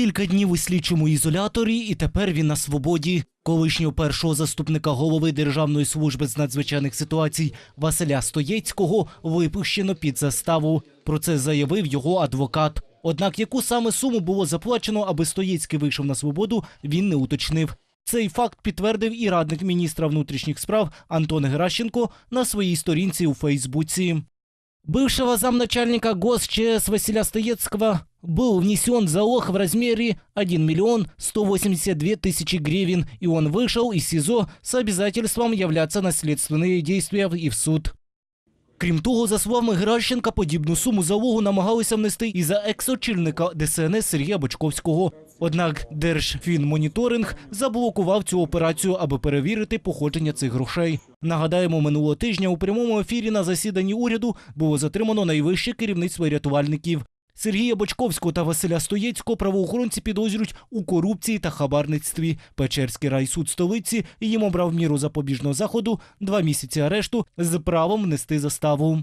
Кілька днів у слідчому ізоляторі, і тепер він на свободі. Колишнього першого заступника голови Державної служби з надзвичайних ситуацій Василя Стоєцького випущено під заставу. Про це заявив його адвокат. Однак, яку саме суму було заплачено, аби Стоєцький вийшов на свободу, він не уточнив. Цей факт підтвердив і радник міністра внутрішніх справ Антон Геращенко на своїй сторінці у Фейсбуці. Бывшего замначальника ГосЧС Василя Стоецкого был внесен залог в размере 1 миллион 182 тысячи гривен, и он вышел из СИЗО с обязательством являться на следственные действия и в суд. Крім того, за словами Геращенка, подібну суму залогу намагалися внести і за екс-очільника ДСНС Сергія Бочковського. Однак Держфінмоніторинг заблокував цю операцію, аби перевірити походження цих грошей. Нагадаємо, минулого тижня у прямому ефірі на засіданні уряду було затримано найвище керівництво рятувальників. Сергія Бочковського та Василя Стоєцького правоохоронці підозрюють у корупції та хабарництві. Печерський райсуд столиці їм обрав міру запобіжного заходу два місяці арешту з правом внести заставу.